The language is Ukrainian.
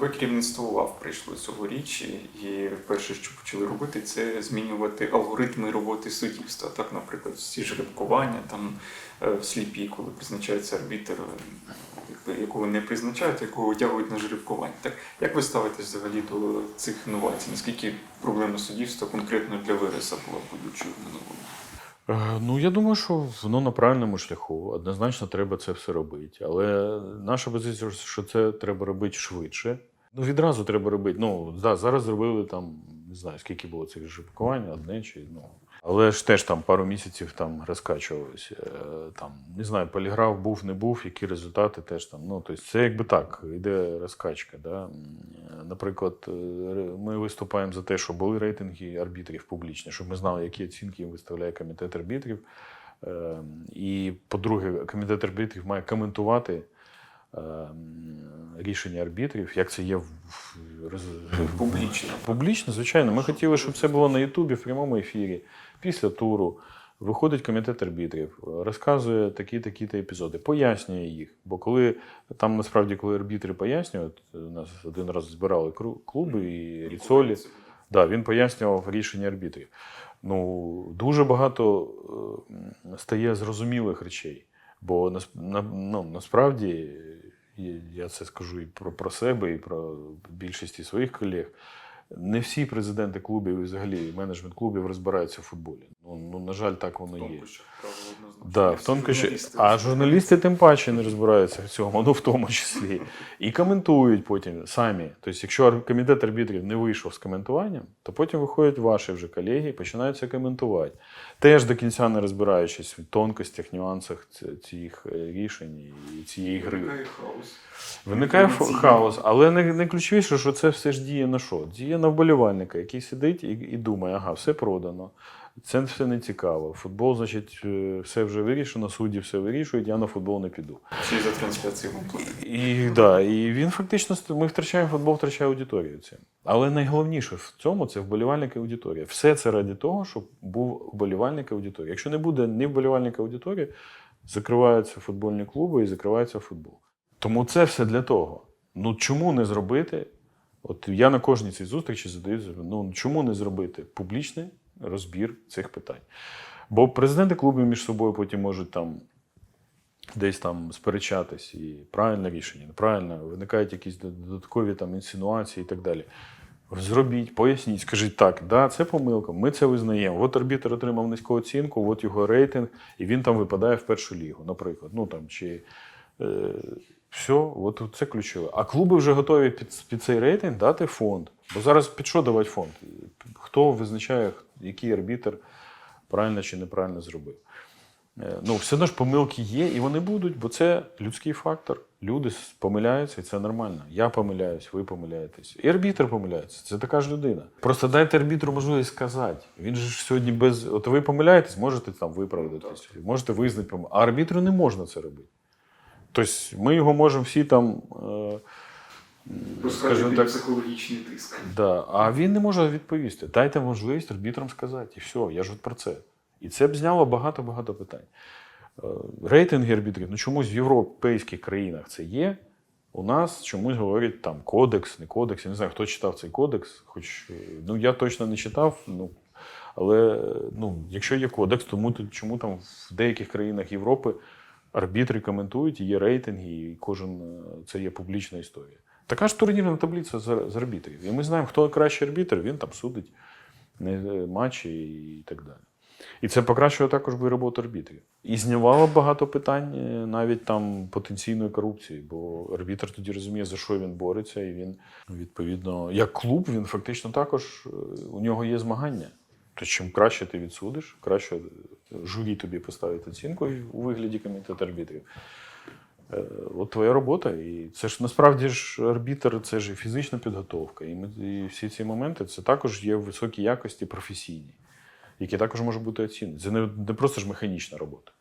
нове керівництво ЛАВ прийшло цьогоріч, і перше, що почали робити, це змінювати алгоритми роботи суддівства. Так, наприклад, всі жеребкування, там е, в сліпі, коли призначається арбітр, е, якого не призначають, якого витягують на жеребкування. Так, як ви ставитесь взагалі до цих інновацій? Наскільки проблема суддівства конкретно для Вереса була будучою минулому? Е, Ну, я думаю, що воно на правильному шляху. Однозначно треба це все робити. Але наша позиція, що це треба робити швидше. Ну, відразу треба робити. Ну, да, зараз зробили там, не знаю, скільки було цих жеребкувань, одне чи ну. Але ж теж там пару місяців там розкачувалося. Е, Там, не знаю, поліграф був, не був, які результати теж там. Ну, тобто це якби так, йде розкачка. Да? Наприклад, е, ми виступаємо за те, щоб були рейтинги арбітрів публічні, щоб ми знали, які оцінки їм виставляє комітет арбітрів. Е, І, по-друге, комітет арбітрів має коментувати е, рішення арбітрів, як це є в Публічно. Публічно, звичайно. Ми хотіли, щоб це було на Ютубі в прямому ефірі. Після туру виходить комітет арбітрів, розказує такі-такі-то епізоди, пояснює їх. Бо коли там насправді, коли арбітри пояснюють, нас один раз збирали клуби і Ріцолі. Да, він пояснював рішення арбітрів. Ну, дуже багато е, стає зрозумілих речей. Бо на, ну, насправді, я- це скажу і про, про себе, і про більшість своїх колег. Не всі президенти клубів і взагалі менеджмент клубів розбираються в футболі. Ну, ну на жаль, так воно є. Да, в тому, журналісти а журналісти тим паче не розбираються в цьому, ну в тому числі. І коментують потім самі. Тобто, якщо комітет арбітрів не вийшов з коментуванням, то потім виходять ваші вже колеги і починають це коментувати. Теж до кінця не розбираючись в тонкостях, нюансах цих е, рішень і цієї гри. Виникає хаос. Виникає хаос, але най- найключовіше, що це все ж діє на що? Діє на вболівальника, який сидить і, і думає, ага, все продано. Це все не цікаво. Футбол, значить, е, все вже вирішено, судді все вирішують, я на футбол не піду. Чи за трансляцію? І, да, і він фактично ми втрачаємо футбол, втрачає аудиторію. Цим. Але найголовніше в цьому це вболівальник і аудиторія. Все це ради того, щоб був вболівальник і аудиторія. Якщо не буде ні вболівальника аудиторії, закриваються футбольні клуби і закривається футбол. Тому це все для того. Ну чому не зробити? От я на кожній цій зустрічі задаю, ну чому не зробити публічний розбір цих питань? Бо президенти клубів між собою потім можуть там десь там сперечатись, і правильне рішення, неправильно, виникають якісь додаткові там інсинуації і так далі. Зробіть, поясніть, скажіть так, да, це помилка, ми це визнаємо. От арбітр отримав низьку оцінку, от його рейтинг, і він там випадає в першу лігу, наприклад. Ну там чи е, все, от це ключове. А клуби вже готові під, під цей рейтинг дати фонд. Бо зараз під що давати фонд? Хто визначає, який арбітр правильно чи неправильно зробив? Е, Ну, все одно ж помилки є, і вони будуть, бо це людський фактор. Люди помиляються, і це нормально. Я помиляюсь, ви помиляєтесь. І арбітр помиляється. Це така ж людина. Просто дайте арбітру можливість сказати. Він же ж сьогодні без. От ви помиляєтесь, можете там виправдатись, можете визнати помилку. А арбітру не можна це робити. Тобто ми його можемо всі там. Е, Розкажете так, психологічний тиск. Да, а він не може відповісти. Дайте можливість арбітрам сказати. І все, я ж от про це. І це б зняло багато-багато питань. Е, Рейтинги арбітрів, ну чомусь в європейських країнах це є. У нас чомусь говорять там кодекс, не кодекс. Я не знаю, хто читав цей кодекс, хоч е, ну я точно не читав. Ну, але ну, якщо є кодекс, тому то чому там в деяких країнах Європи арбітри коментують, є рейтинги, і кожен е, це є публічна історія. Така ж турнірна таблиця з, арбітрів. І ми знаємо, хто кращий арбітр, він там судить е, матчі і так далі. І це покращує також би роботу арбітрів. І знімало багато питань е, навіть там потенційної корупції, бо арбітр тоді розуміє, за що він бореться, і він, відповідно, як клуб, він фактично також е, у нього є змагання. То чим краще ти відсудиш, краще журі тобі поставить оцінку у вигляді комітету арбітрів. Е, От твоя робота. І це ж насправді ж арбітер, це ж і фізична підготовка. І, ми, і всі ці моменти це також є в високій якості професійні, які також можуть бути оцінені. Це не, не просто ж механічна робота.